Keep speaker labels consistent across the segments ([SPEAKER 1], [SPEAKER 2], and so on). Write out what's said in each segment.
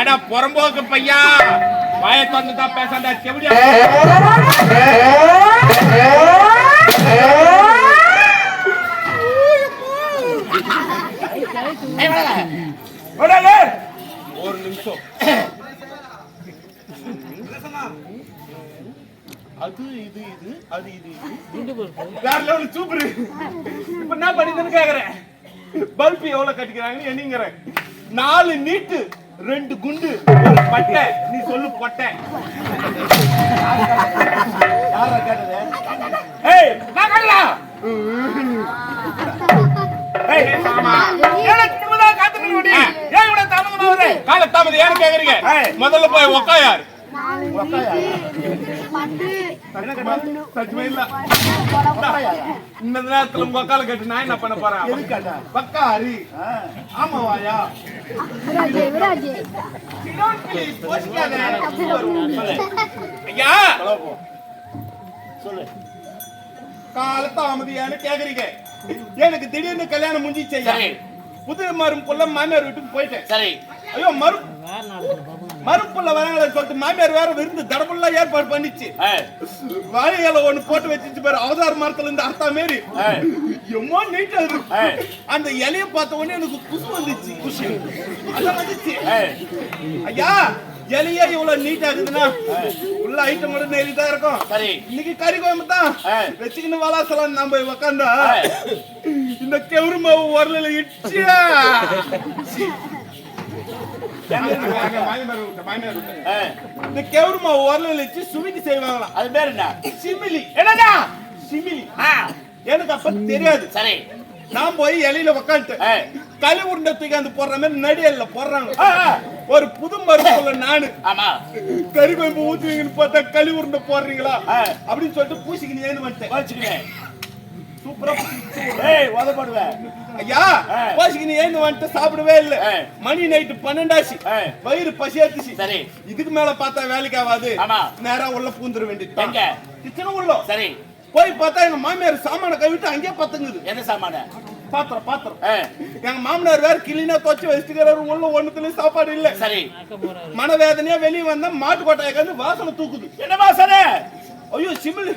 [SPEAKER 1] அட புறம்போக்கு பையா. வாய திறந்து தான் பேசாத செவிடியா ஒரு நிமிஷம். அது இது இது அது இது இது. வேற லெவல் சூப்பர்? இப்ப என்ன பண்ணிதுன்னு கேக்குறேன். பல்பு எவ்வளவு கட்டிக்கிறாங்கன்னு எண்ணிங்கிறேன். நாலு நீட்டு ரெண்டு குண்டு ஒரு பட்டை. நீ சொல்லு பொட்டை. யாரா கேட்டது? ஏய் நான் கட்டலாம் ஏய் மாமா.
[SPEAKER 2] தாமதமா?
[SPEAKER 1] கால ஏன்னு கேக்குறீங்க. முதல்ல போய் உக்காயார் இந்த நேரத்துல உங்க உக்கால கேட்டு நான் என்ன பண்ண போறேன்? பக்காரி ஆமாவாயா? ஐயா.
[SPEAKER 3] சொல்லு
[SPEAKER 1] கால தாமதியான்னு கேக்குறீங்க. எனக்கு திடீர்னு கல்யாணம் முடிஞ்சிச்சு ஐயா. புது மரும்புள்ள மாமியார் வீட்டுக்கு போயிட்டேன்.
[SPEAKER 3] சரி.
[SPEAKER 1] ஐயோ மறு மறுப்புள்ள வராங்கன்னு சொல்லிட்டு மாமியார் வேற விருந்து தடபுள்ள ஏற்பாடு பண்ணிச்சு. வாழையில ஒண்ணு போட்டு வச்சிச்சு பாரு அவதார மரத்துல இருந்து அர்த்தா மாரி. எம்மோ நீட்டா இருக்கு. அந்த இலைய பார்த்த உடனே எனக்கு குசு வந்துச்சு. குசு. அதான் வந்துச்சு. ஐயா இலையே இவ்வளவு நீட்டா இருக்குதுன்னா உள்ள ஐட்டம் கூட நெறிதான் இருக்கும்.
[SPEAKER 3] சரி.
[SPEAKER 1] இன்னைக்கு கறி குழம்பு தான். வச்சுக்கின்னு வளாசலாம் நம்ம உக்காந்தா.
[SPEAKER 3] ஏய்.
[SPEAKER 1] இந்த கெவுரு மாவு உரல இடிச்சியா?
[SPEAKER 3] ஏய்,
[SPEAKER 1] இந்த கெவுரு உரல் உரல வச்சு சுமிக்கு செய்வாங்களாம்
[SPEAKER 3] அது பேர் என்ன
[SPEAKER 1] சிமிலி
[SPEAKER 2] என்னடா?
[SPEAKER 1] சிமிலி
[SPEAKER 3] ஆ,
[SPEAKER 1] எனக்கு அப்ப தெரியாது
[SPEAKER 3] சரி
[SPEAKER 1] நான் போய் இலையில உக்காந்துட்டேன்
[SPEAKER 3] ஏய்,
[SPEAKER 1] களி உருண்டை தூக்கி அந்த போடுற மாதிரி நடியல்ல போடுறாங்க ஒரு புது மருத்துவ நானு
[SPEAKER 3] ஆமா
[SPEAKER 1] கறி குழம்பு ஊத்துவீங்கன்னு பார்த்தா களி உருண்டை போடுறீங்களா
[SPEAKER 3] ஆ.
[SPEAKER 1] அப்படின்னு சொல்லிட்டு பூசிக்கின்னு ஏன்னு வந்துட்டேன்
[SPEAKER 3] வச்சுக்கிறேன்
[SPEAKER 1] சூப்பரா
[SPEAKER 3] ஏய் உதப்படுவேன்
[SPEAKER 1] ஐயா
[SPEAKER 3] ஆ.
[SPEAKER 1] பூசிக்கின்னு ஏன்னு வந்துட்டு சாப்பிடவே இல்ல. மணி நைட்டு பன்னெண்டாச்சு. வயிறு பசியாத்துச்சு.
[SPEAKER 3] சரி.
[SPEAKER 1] இதுக்கு மேல பார்த்தா வேலைக்கு ஆகாது. நேரா உள்ள பூந்துட வேண்டியது
[SPEAKER 3] எங்க?
[SPEAKER 1] கிச்சனும் உள்ள.
[SPEAKER 3] சரி.
[SPEAKER 1] போய் பார்த்தா எங்க மாமியார் சாமான கவிட்டு அங்கேயே பத்துங்குது.
[SPEAKER 3] என்ன சாமான?
[SPEAKER 1] பாத்திரம் பாத்திரம். எங்க மாமனார் வேற கிளீனா துவச்சு வச்சுக்கிறாரு உள்ள ஒண்ணுத்துலயும் சாப்பாடு இல்ல.
[SPEAKER 3] சரி.
[SPEAKER 1] மனவேதனையா வெளிய வந்தா மாட்டு கொட்டாயை கண்டு வாசனை தூக்குது.
[SPEAKER 3] என்ன வாசனை?
[SPEAKER 1] ஐயோ சிமிலி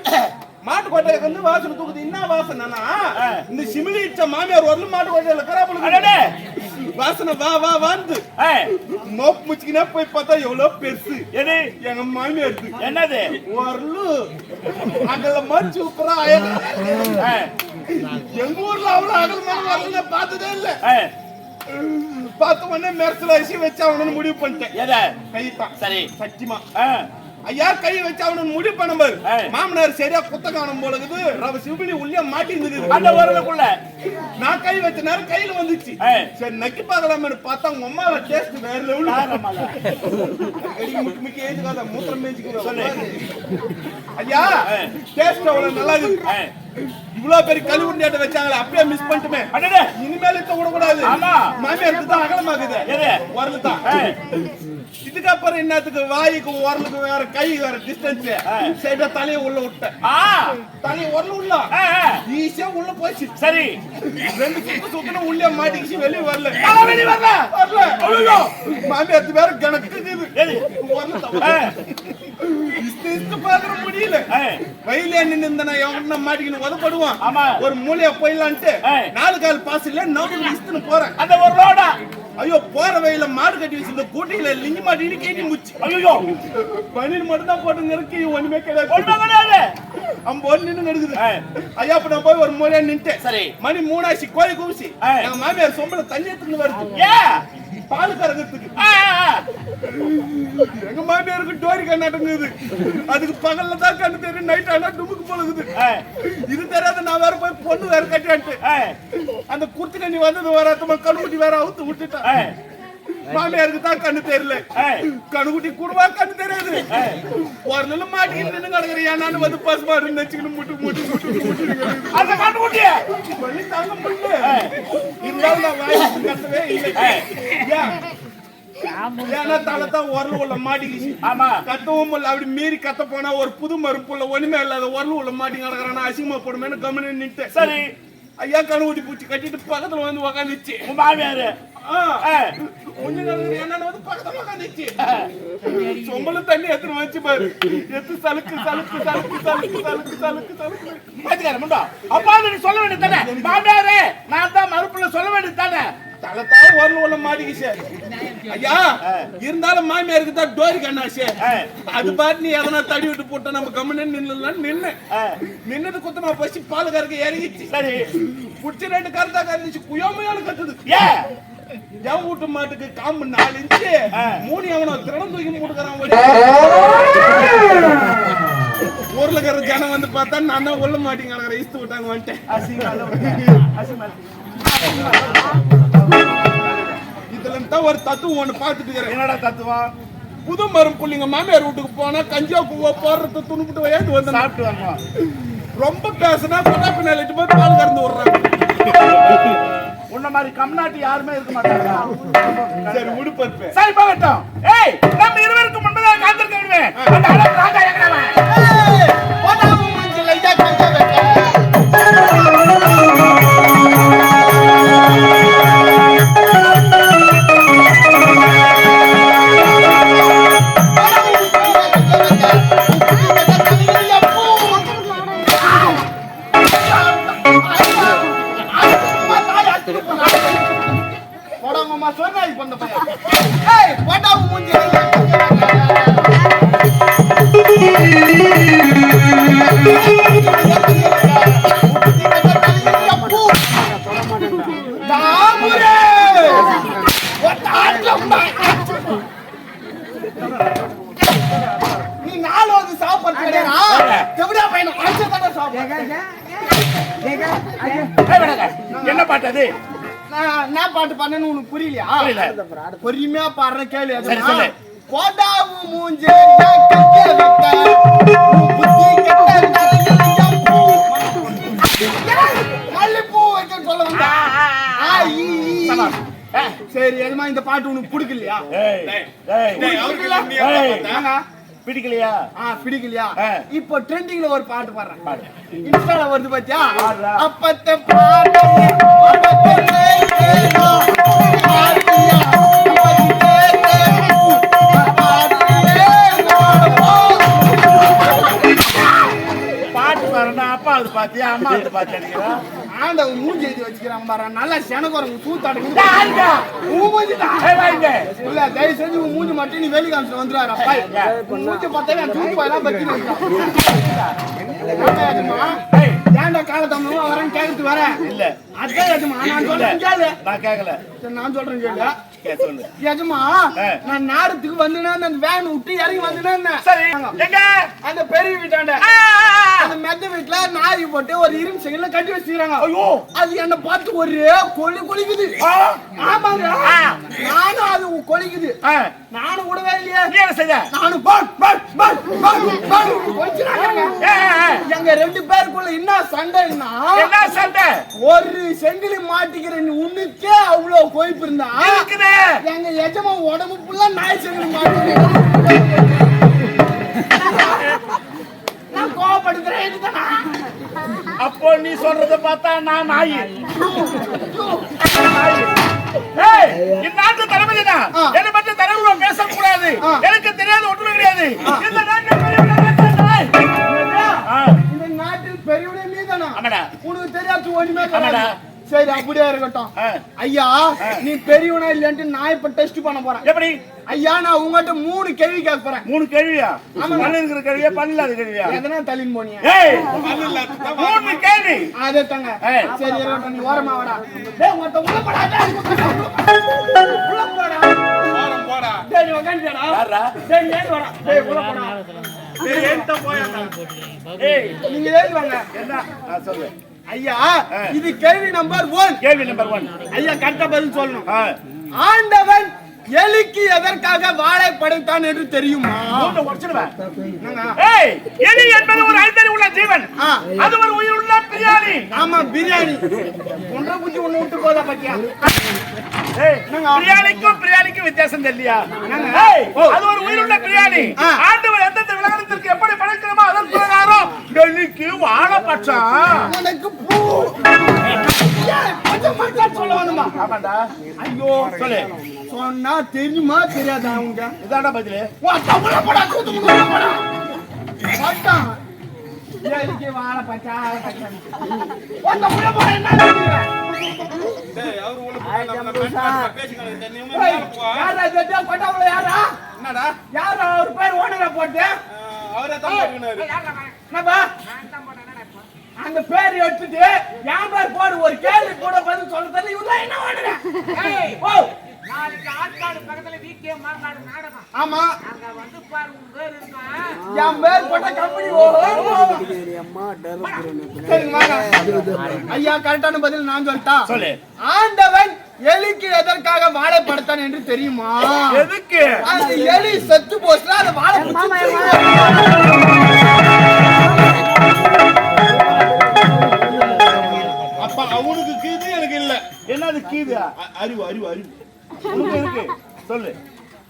[SPEAKER 1] மாட்டு கொட்டாயை கண்டு வாசனை தூக்குது. என்ன வாசனைனா இந்த சிமிலி இச்ச மாமியார் வரலும் மாட்டு கொட்டையில கராபுல. வாசனை வா வா வந்து. மோப் முச்சிக்கினா போய் பார்த்தா எவ்வளவு பெருசு.
[SPEAKER 3] எது?
[SPEAKER 1] எங்க மாமியார்
[SPEAKER 3] என்னது?
[SPEAKER 1] வரலு அகல மாதிரி சூப்பரா எங்க ஊர்ல அவ்வளவு அகலமான வரல பார்த்ததே இல்ல. பார்த்த உடனே மெர்சல் அரிசி வச்சு அவனு முடிவு பண்ணிட்டேன்.
[SPEAKER 3] சரி.
[SPEAKER 1] சத்தியமா.
[SPEAKER 3] ஆ,
[SPEAKER 1] ஐயா கை வச்சு அவனு முடிவு பண்ண பாரு.
[SPEAKER 3] ஏய்.
[SPEAKER 1] மாமனார் சரியா குத்த காணும் போல இருக்குது ரவ சிபிலி உள்ளே மாட்டி இருந்தது
[SPEAKER 3] அந்த உரலுக்குள்ள
[SPEAKER 1] நான் கை வச்ச நேரம் கையில வந்துச்சு. சரி நக்கி பார்க்கலாம்னு பார்த்தா உங்க அம்மாவை டேஸ்ட் வேற லெவல் முக்கி முக்கி ஏஞ்சுக்காத மூத்திரம் மேய்ச்சிக்கிறோம் ஐயா. டேஸ்ட் அவ்வளவு நல்லா இருக்கு. இவ்வளவு பெரிய கழி உருண்டையாட்ட வச்சாங்களே அப்படியே மிஸ் பண்ணிட்டுமே. இனிமேல் இத்த விடக்கூடாது. மாமியாருக்கு தான் அகலமாக்குது? உரலு தான். இதுக்கப்புறம் என்னத்துக்கு? வாய்க்கு உரலுக்கு வேற கை வேற டிஸ்டன்ஸ் சைடா தலையை உள்ள விட்டேன். தலையை உரல உள்ள ஈஸியா உள்ள போச்சு.
[SPEAKER 3] சரி.
[SPEAKER 1] ரெண்டு சுத்து சுத்தணும் உள்ளே மாட்டிக்கிச்சு வெளியே வரல.
[SPEAKER 3] வெளிய வரல.
[SPEAKER 1] வரல.
[SPEAKER 3] ஆ,
[SPEAKER 1] இஸ்து இஸ்து பாக்குற முடியல. வயலே நின்று எவன மாட்டிக்கின்னு உதப்படுவான்.
[SPEAKER 3] ஆமா.
[SPEAKER 1] ஒரு மூலையா போயிடலான்ட்டு. நாலு கால் பாஸ் இல்ல நோக்கு இஸ்துன்னு போறேன்.
[SPEAKER 3] அந்த ஒரு
[SPEAKER 1] ஐயோ போற வயல மாடு கட்டி வச்சிருந்த கூட்டையில லிங்கி மாட்டின்னு கேட்டி முச்சு.
[SPEAKER 3] ஐயோ
[SPEAKER 1] பனில் மட்டும் தான் போட்டு நெருக்கி ஒண்ணுமே கிடையாது.
[SPEAKER 3] ஒண்ணும் கிடையாது!
[SPEAKER 1] அம்ப ஒண்ணு நின்னு. ஐயா அப்ப நான் போய் ஒரு மூலையா நின்ட்டேன்.
[SPEAKER 3] சரி.
[SPEAKER 1] மணி மூணாச்சு கோழி கூவிச்சு. எங்க மாமியார் சொம்பல தண்ணி எடுத்துன்னு வருது.
[SPEAKER 3] ஏ
[SPEAKER 1] பால் கறக்கிறதுக்கு எங்க மாமியாருக்கு டோரி கண்ணாட்டங்குது அதுக்கு பகல்ல தான் கண்ணு தெரியும் நைட் ஆனா டுமுக்கு போலகுது இது தெரியாத நான் வேற போய் பொண்ணு வேற கட்டியான்ட்டு.
[SPEAKER 3] ஆ,
[SPEAKER 1] அந்த குர்த்தி கண்ணி வந்தது வராத்தமா கண்ணுக்குட்டி வேற அவுத்து விட்டுட்டேன் மாமியாருக்கு தான் கண்ணு தெரியல. கண்ணுக்குட்டி கூடவா கண்ணு தெரியாது? ஒரு நிலம் மாட்டிக்கிட்டு நின்று கிடக்குறியா நான் வந்து பசுமாடு நச்சுக்கிட்டு முட்டு முட்டு முட்டு முட்டு
[SPEAKER 3] அந்த கண்டுக்குட்டிய
[SPEAKER 1] வழி தாங்க முடியல. இருந்தாலும் நான் வாய்ப்பு கட்டவே இல்லை. ஏன்? ஏன்னா தலை தான் உரல் உள்ள மாட்டிக்கிச்சு
[SPEAKER 3] ஆமா.
[SPEAKER 1] கத்தவும் இல்ல. அப்படி மீறி கத்த போனா ஒரு புது மறுப்புள்ள ஒண்ணுமே இல்லாத உரல் உள்ள மாட்டி கிடக்குறானா அசிங்கமா போடுமேனு கம்முன்னு நின்ட்டு
[SPEAKER 3] சரி.
[SPEAKER 1] ஐயா ஊட்டி பூச்சி கட்டிட்டு பக்கத்துல வந்து உக்காந்துச்சு.
[SPEAKER 3] மாமியாரு.
[SPEAKER 1] சொம்பளும் தண்ணி எத்தனை வச்சு பாரு எத்து சலுக்கு சலுக்கு சலுக்கு சலுக்கு சலுக்கு சலுக்கு சலுக்கு
[SPEAKER 3] பாத்துக்கார அப்பா நீ சொல்ல வேண்டியது தானே மாமியாரே நான் தான் மறுப்புல சொல்ல வேண்டியது தானே
[SPEAKER 1] தலைத்தான் உரல் உள்ள மாட்டிக்கிச்சு ஐயா இருந்தாலும் மாமியாருக்கு தான் டோரி கண்ணாச்சு. அது பாட்டு நீ எதனா தடி விட்டு போட்ட நம்ம கம்மனு நின்னுலாம் நின்னு நின்னது குத்தமா பசி பால் கறக்க இறங்கிச்சு
[SPEAKER 3] சரி.
[SPEAKER 1] புடிச்சு ரெண்டு கருத்தா கறந்துச்சு குயோமையானு கத்துது.
[SPEAKER 3] ஏ.
[SPEAKER 1] எவன் வீட்டு மாட்டுக்கு காம்பு நாலு இன்ச்சு. மூணு எவனோ திறன் தூக்கி மூடுக்கிறான் ஊர்ல இருக்கிற ஜனம் வந்து பார்த்தா நான் தான் உள்ள மாட்டேங்க இஸ்து விட்டாங்க வந்துட்டேன் இதுல தான் ஒரு தத்துவம் ஒண்ணு பார்த்துட்டு
[SPEAKER 3] என்னடா தத்துவம்?
[SPEAKER 1] புது மரம் புள்ளிங்க மாமியார் வீட்டுக்கு போனா கஞ்சா பூவா போடுறது துணுப்பிட்டு வயது வந்து
[SPEAKER 3] சாப்பிட்டு
[SPEAKER 1] ரொம்ப பேசுனா பின்னாடி போய் பால் கறந்து விடுறாங்க.
[SPEAKER 3] உன்ன மாதிரி கம்நாட்டு யாருமே இருக்க மாட்டாங்க.
[SPEAKER 1] சரி உடுப்பருப்பேன்
[SPEAKER 3] சரி போகட்டும். ஏய் நம்ம இருவருக்கு முன்பதாக காத்திருக்க விடுவேன் அந்த ராஜா
[SPEAKER 4] நீ நாலாவது சாப்பாடு கிடையாதா எப்படியா பையனை அடிச்சு தானே சாப்பிடு.
[SPEAKER 3] என்ன பாட்டு அது?
[SPEAKER 4] நான் என்ன பாட்டு பண்ணேன்னு உனக்கு புரியலையா?
[SPEAKER 3] புரியல.
[SPEAKER 4] பொறுமையா பாடுற கேளு
[SPEAKER 3] சரி, சொல்லு.
[SPEAKER 4] போடாவு மூஞ்சே கைய வைக்க. உன் புத்தி சரி எதுமா இந்த பாட்டு உனக்கு பிடிக்கலையா?
[SPEAKER 3] பிடிக்கலையா?
[SPEAKER 4] பிடிக்கலையா. இப்போ ட்ரெண்டிங்ல ஒரு பாட்டு பாடுறேன்.
[SPEAKER 3] பாடு.
[SPEAKER 4] இன்ஸ்டால வருது பாத்தியா. அப்பத்த பாட்டு
[SPEAKER 3] பாட்டு பாருன்னா அப்பா அது பாத்தியா? அம்மா அது பாத்தியா
[SPEAKER 4] ஆண்டவன் மூஞ்சி எழுதி வச்சுக்கிறாங்க பாரு. நல்லா செனக்குறவங்க? உன் மூஞ்சி தான். இல்ல தயவு செஞ்சு உன் மூஞ்சி மட்டும் நீ வெளி காமிச்சு வந்துருவாரு அப்பா மூஞ்சி பார்த்தா தூக்கி பத்தி ஏன்டா காலத்தம்மா வரேன்னு கேட்கறது வரேன்
[SPEAKER 3] இல்ல.
[SPEAKER 4] அதான் நான் சொல்றேன்
[SPEAKER 3] நான் கேட்கல
[SPEAKER 4] நான் சொல்றேன் கேளு.
[SPEAKER 3] கே சொல்லு
[SPEAKER 4] எஜமா. நான் நேரத்துக்கு வந்தேன்னா அந்த வேன் விட்டு இறங்கி வந்தேன்னா
[SPEAKER 3] சரி
[SPEAKER 4] அந்த பெரிய வீட்டாண்ட. அந்த மெத்த வீட்டுல நாய் போட்டு ஒரு இரும்பு செங்கல்ல கட்டி வச்சுக்கிறாங்க.
[SPEAKER 3] ஐயோ.
[SPEAKER 4] அது என்ன பார்த்து ஒரே கொலி கொலிக்குது. ஆமாங்க. நானும் அது கொலிக்குது. நானும் விடவே இல்லையே.
[SPEAKER 3] என்ன செஞ்ச
[SPEAKER 4] நானும். எங்க ரெண்டு பேருக்குள்ள என்ன சண்டைன்னா
[SPEAKER 3] என்ன சண்டை?
[SPEAKER 4] ஒரு செங்கிலி மாட்டிக்கிற உன்னுக்கே அவ்வளவு கொய்ப்பு இருந்தா எங்க எஜமா உடம்பு ஃபுல்லா நாய் செங்கிலி நான் கோவப்படுத்துறேன்?
[SPEAKER 3] அப்போ நீ சொல்றத பார்த்தா நான் நாய். இந்நாட்டு தளபதி தான். என்னை பற்றி தரவுல பேசக்கூடாது. எனக்கு தெரியாத ஒன்றுமே கிடையாது. இந்த நாட்டில் பெரியவனா நான் தான்.
[SPEAKER 4] உனக்கு தெரியாது
[SPEAKER 3] ஆமாடா.
[SPEAKER 4] கிடையாது. சரி அப்படியே இருக்கட்டும். ஐயா நீ பெரியவனா இல்லைன்ட்டு நான் இப்ப டெஸ்ட் பண்ண போறேன்.
[SPEAKER 3] எப்படி?
[SPEAKER 4] ஐயா நான் உங்ககிட்ட மூணு கேள்வி கேட்க போறேன்.
[SPEAKER 3] மூணு கேள்வியா? பல்லு இருக்கிற கேள்வியா பல்லு இல்லாத கேள்வியா?
[SPEAKER 4] எதனா தள்ளின்னு போனியா
[SPEAKER 3] மூணு கேள்வி!
[SPEAKER 4] அதே தாங்க. சரி இருக்கட்டும் நீ ஓரமா வாடா. டேய் மொத்த உள்ள போடா டேய், உள்ள போடா
[SPEAKER 1] போறோம் போடா.
[SPEAKER 4] டேய் உட்காந்துடா
[SPEAKER 3] யாரா
[SPEAKER 4] டேய் ஏன் வாடா. டேய் உள்ள போடா.
[SPEAKER 1] டேய், என்கிட்ட போயாடா.
[SPEAKER 3] ஏய்
[SPEAKER 4] நீங்க ஏறி வாங்க.
[SPEAKER 3] என்ன? ஆ, சொல்லு
[SPEAKER 4] ஐயா இது கேள்வி நம்பர் ஒன்
[SPEAKER 3] கேள்வி நம்பர் ஒன்
[SPEAKER 4] ஐயா கரெக்டா பதில் சொல்லணும். ஆண்டவன் எலிக்கு எதற்காக வாழை படைத்தான் என்று தெரியுமா?
[SPEAKER 3] எலி என்பது ஒரு ஐந்தறி உள்ள ஜீவன். அது ஒரு உயிர் உள்ள பிரியாணி.
[SPEAKER 4] ஆமா பிரியாணி. ஒன்றை குச்சி ஒண்ணு விட்டு போதா பத்தியா?
[SPEAKER 3] ஏய் பிரியாணிக்கும் பிரியாணிக்கும் வித்தியாசம் தெரியலையா? அது ஒரு உயிர் உள்ள பிரியாணி. ஆண்டவர் எந்தெந்த விலகத்திற்கு எப்படி படைக்கணுமோ அதன் பிரகாரம்
[SPEAKER 4] பூ. சொல்ல வேணுமா?
[SPEAKER 3] ஆமாண்டா.
[SPEAKER 4] ஐயோ
[SPEAKER 3] சொல்லு.
[SPEAKER 4] சொன்னா தெரியுமா தெரியாதா உங்க?
[SPEAKER 3] இதாடா பதிலு.
[SPEAKER 4] தமிழ படா எலிக்கு வாழை பச்சா தமிழ படா என்ன
[SPEAKER 1] போ.
[SPEAKER 4] யாரா இது? பட்டாவுல யாரா?
[SPEAKER 1] என்னடா?
[SPEAKER 4] யாரா ஒரு பேர் ஓனரா போட்டு?
[SPEAKER 1] அவரே தான் போட்டுக்கினாரு.
[SPEAKER 4] என்னப்பா? அந்த பேர் எடுத்துட்டு என் பேர் போடு ஒரு கேள்வி கூட பதில் சொல்ல தெரியல இவங்க என்ன பண்ணுற? ஓ.
[SPEAKER 2] நாளைக்கு ஆற்காடு பக்கத்துல வீக்கே மாங்காடு நாடகம்.
[SPEAKER 4] ஆமா.
[SPEAKER 2] அங்க வந்து பாரு உன் பேர் இருக்கும்
[SPEAKER 4] என் பேர் போட்ட கம்பெனி ஓ சரிங்க வாங்க. ஐயா கரெக்டான பதில் நான் சொல்லிட்டா.
[SPEAKER 3] சொல்லு.
[SPEAKER 4] ஆண்டவன் எலிக்கு எதற்காக என்று தெரியுமா?
[SPEAKER 3] எதுக்கு?
[SPEAKER 4] அந்த எலி செத்து போச்சுல அந்த வாழை பிடிச்சி
[SPEAKER 1] அப்ப அவனுக்கு கீது எனக்கு இல்ல.
[SPEAKER 3] என்னது கீது
[SPEAKER 1] அறிவு அறிவு அறிவு.
[SPEAKER 3] உனக்கு இருக்கு சொல்லு.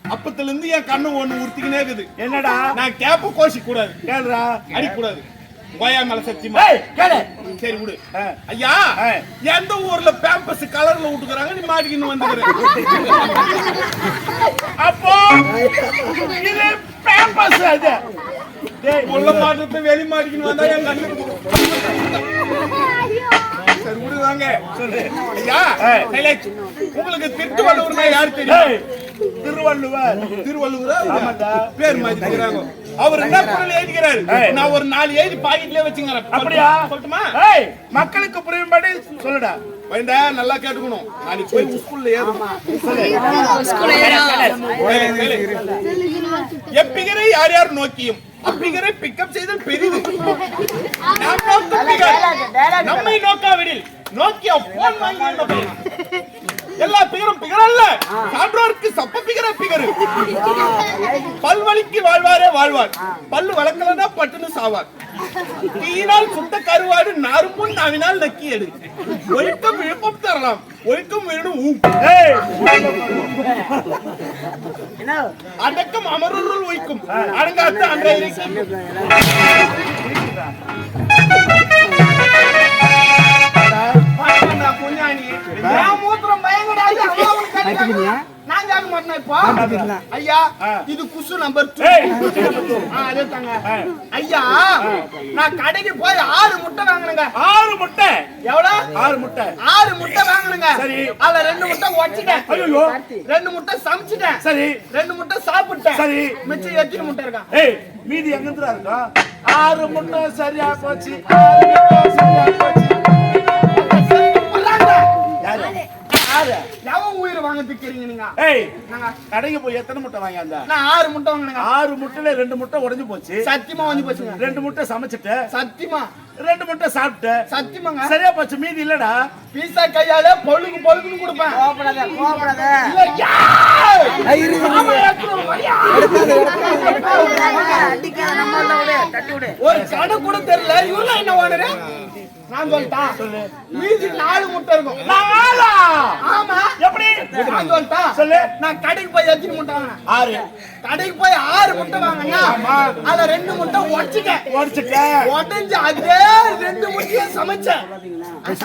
[SPEAKER 1] அப்பத்துல இருந்து என் கண்ணு ஒண்ணு உறுத்திக்கினே இருக்குது.
[SPEAKER 3] என்னடா?
[SPEAKER 1] நான் கேப்ப கோஷி கூடாது
[SPEAKER 3] கேளுடா.
[SPEAKER 1] அடிக்க கூடாது கோயா மேல சத்தியமா?
[SPEAKER 3] ஏய் கேளு.
[SPEAKER 1] சரி விடு. ஐயா. எந்த ஊர்ல பேம்பஸ் கலர்ல விட்டுக்கறாங்க நீ மாட்டிக்கின்னு வந்துக்கிற.
[SPEAKER 3] அப்போ இது பேம்பஸ் அது.
[SPEAKER 1] உள்ள மாட்டத்தை வெளி மாட்டிக்கின்னு வந்தா என் கண்ணு சரி விடுவாங்க
[SPEAKER 3] சொல்லு.
[SPEAKER 1] ஐயா. உங்களுக்கு திருட்டுவள்ளூர்னா யாரு தெரியும்?
[SPEAKER 3] திருவள்ளுவர்.
[SPEAKER 1] திருவள்ளுவரா. பேர் மாத்திக்கிறாங்க அவர் என்ன குரல் எழுதிக்கிறாரு
[SPEAKER 3] ஏய்.
[SPEAKER 1] நான் ஒரு நாலு எழுதி பாக்கெட்லயே வச்சுங்கிறேன்
[SPEAKER 3] அப்படியா?
[SPEAKER 1] சொல்லட்டுமா?
[SPEAKER 3] ஏய். மக்களுக்கு புரியும்படி சொல்லுடா.
[SPEAKER 1] வைந்தா நல்லா கேட்டுக்கணும். நாளைக்கு போய் ஸ்கூல்ல ஏறும். எப்பிகரை யார் யார் நோக்கியும்? அப்பிகரை பிக்கப் செய்தல் பெரிது. நம்மை நோக்காவிடில். நோக்கிய போன் வாங்கி எல்லா பிகரும் பிகர் அல்ல சான்றோருக்கு சப்ப பிகர பிகரு. பல்வழிக்கு வாழ்வாரே வாழ்வார். பல்லு வளர்க்கலன்னா பட்டுன்னு சாவார். தீயினால் சுத்த கருவாடு நாருமுன் நாவினால் நக்கி எடு. ஒழுக்கம் விழுப்பம் தரலாம். ஒழுக்கம் வேணும் ஊ அடக்கம் அமருள் ஒழிக்கும். அடங்காத்த அன்றைய இறைக்கும்.
[SPEAKER 4] பாத்தீங்களா, குஞ்சாணி? என் மூத்திரம் பயங்கடாது, அவன் அவனுக்கு கட்டிக்கிறான். நான் கேட்க மாட்டேனா இப்போ? ஐயா இது குசு நம்பர் டூ.
[SPEAKER 3] ஏய்.
[SPEAKER 4] ஆ, அதே தாங்க. ஐயா நான் கடைக்கு போய் ஆறு முட்டை வாங்கினுங்க.
[SPEAKER 3] ஆறு முட்டை?
[SPEAKER 4] எவ்வளவு
[SPEAKER 3] ஆறு முட்டை.
[SPEAKER 4] ஆறு முட்டை வாங்கினுங்க.
[SPEAKER 3] சரி.
[SPEAKER 4] அதுல ரெண்டு முட்டை உடைச்சிட்டேன்
[SPEAKER 3] ஐயோ
[SPEAKER 4] ரெண்டு முட்டை சமைச்சிட்டேன்.
[SPEAKER 3] சரி.
[SPEAKER 4] ரெண்டு முட்டை சாப்பிட்டேன்.
[SPEAKER 3] சரி.
[SPEAKER 4] மிச்சம் எத்தனை முட்டை இருக்கா?
[SPEAKER 3] ஏய் மீதி எங்க இருக்கா? ஆறு முட்டை சரியா போச்சு. ஆறு முட்டை சரியா போச்சு. யாரு?
[SPEAKER 4] எவன் உயிர் வாங்க திக்கிறீங்க நீங்க?
[SPEAKER 3] ஏய் கடைக்கு போய் எத்தனை முட்டை வாங்கி அந்த
[SPEAKER 4] நான் ஆறு முட்டை வாங்கினுங்க.
[SPEAKER 3] ஆறு முட்டையில ரெண்டு முட்டை உடைஞ்சு போச்சு.
[SPEAKER 4] சத்தியமா வந்து போச்சுங்க.
[SPEAKER 3] ரெண்டு முட்டை சமைச்சிட்டு.
[SPEAKER 4] சத்தியமா.
[SPEAKER 3] ரெண்டு முட்டை சாப்பிட்டு.
[SPEAKER 4] சத்தியமாங்க.
[SPEAKER 3] சரியா போச்சு மீதி இல்லடா.
[SPEAKER 4] பீஸா கையால பொழுது பொழுதுன்னு கொடுப்பேன்.
[SPEAKER 5] தட்டி விடு.
[SPEAKER 4] ஒரு கடை கூட தெரியல. இவரெல்லாம் என்ன ஓனரு? நான் சொல்லிட்டா சொல்லு. மீதி நாலு முட்டை இருக்கும்.
[SPEAKER 3] நாலா?
[SPEAKER 4] ஆமா.
[SPEAKER 3] எப்படி?
[SPEAKER 4] நான் சொல்லிட்டா
[SPEAKER 3] சொல்லு.
[SPEAKER 4] நான் கடைக்கு போய் எத்தனை முட்டை வாங்கினேன்?
[SPEAKER 3] ஆறு.
[SPEAKER 4] கடைக்கு போய் ஆறு முட்டை வாங்கினா அதுல ரெண்டு முட்டை உடச்சிட்டேன்.
[SPEAKER 3] உடைச்சிட்ட.
[SPEAKER 4] உடஞ்சு அதே ரெண்டு முட்டையை சமைச்சேன்.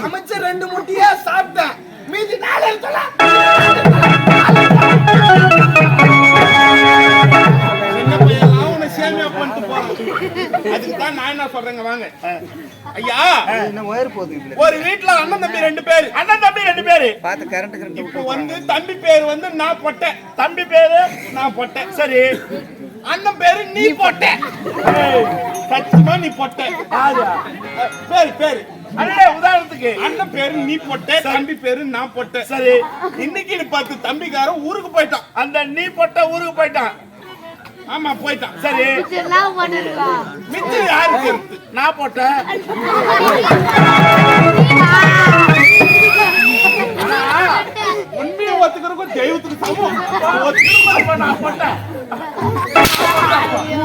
[SPEAKER 4] சமைச்ச ரெண்டு முட்டையே சாப்பிட்டேன். மீதி நாலு இருக்குல்ல?
[SPEAKER 1] சொல்றேங்க வாங்க. ஐயா
[SPEAKER 4] என்ன ஒயர் போகுது
[SPEAKER 1] ஒரு வீட்ல அண்ணன் தம்பி ரெண்டு பேரு.
[SPEAKER 3] அண்ணன் தம்பி ரெண்டு பேரு.
[SPEAKER 4] பார்த்து கரண்ட் கரண்ட்
[SPEAKER 1] இப்ப வந்து தம்பி பேர் வந்து நான் பொட்டேன்.
[SPEAKER 3] தம்பி பேரு
[SPEAKER 1] நான் பொட்டேன்.
[SPEAKER 3] சரி.
[SPEAKER 1] அண்ணன் பேரு நீ பொட்டை. சத்தியமா நீ பொட்டை. பேரு பேரு
[SPEAKER 3] அண்ணே உதாரணத்துக்கு.
[SPEAKER 1] அண்ணன் பேரு நீ பொட்டை தம்பி பேரு நான் பொட்டை
[SPEAKER 3] சரி.
[SPEAKER 1] இன்னைக்கு நீ பார்த்து தம்பிக்காரன் ஊருக்கு போயிட்டான்.
[SPEAKER 3] அந்த நீ பொட்ட ஊருக்கு போயிட்டான்.
[SPEAKER 1] ஆமா போயிட்டான்.
[SPEAKER 3] சரி.
[SPEAKER 1] மிச்சம் யாருக்கு?
[SPEAKER 3] நான் போட்டேன்.
[SPEAKER 1] உண்மையை ஒத்துக்கிறதுக்கும் தெய்வத்துக்கு சமம். ஒத்துக்கிறப்ப நான் பொட்டை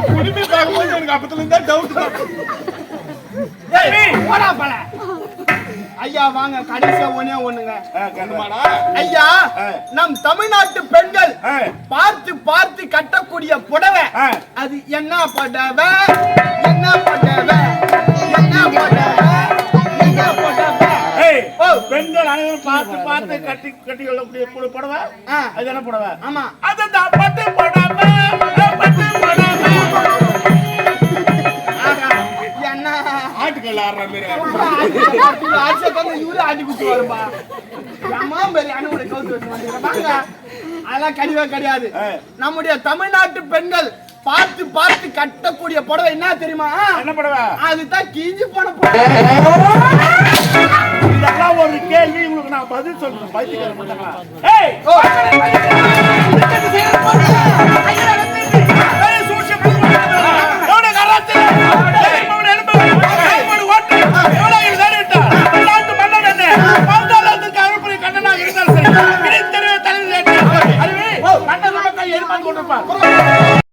[SPEAKER 1] குடும்பி பார்க்கும்போது எனக்கு அப்பத்துல இருந்தா டவுட் தான்
[SPEAKER 3] போடா பல
[SPEAKER 4] ஐயா வாங்க கடைசியா ஒண்ணே ஒண்ணுங்க. ஐயா நம் தமிழ்நாட்டு பெண்கள். பார்த்து பார்த்து கட்டக்கூடிய புடவை. அது என்ன புடவை? என்ன புடவை? என்ன புடவை? என்ன புடவை.
[SPEAKER 3] பெண்கள் அனைவரும் பார்த்து பார்த்து கட்டி கட்டி கொள்ளக்கூடிய புட- புடவை. அது என்ன புடவை?
[SPEAKER 4] ஆமா.
[SPEAKER 3] அதுதான் பட்டு புடவை.
[SPEAKER 1] ஆட்டுக்கல்ல ஆடுற மாதிரி.
[SPEAKER 4] ஆட்சியை தந்து இவரு ஆட்டி குத்து வரும்பா. அம்மா பெரிய அணுகுடைய கவுத்து வச்சு வந்துக்கிறேன் வாங்க அதெல்லாம் கிடையவே கிடையாது. நம்முடைய தமிழ்நாட்டு பெண்கள் பார்த்து பார்த்து கட்டக்கூடிய புடவை என்ன தெரியுமா?
[SPEAKER 3] என்ன புடவை?
[SPEAKER 4] அதுதான் கிஞ்சி போன புடவை.
[SPEAKER 3] இதெல்லாம் ஒரு கேள்வி. உங்களுக்கு நான் பதில் சொல்லணும் பைத்தியக்கார மாட்டாங்களா ஏய்!
[SPEAKER 4] ஓ.
[SPEAKER 3] ஏய், எரிமாந்து கொண்டிருப்பார்.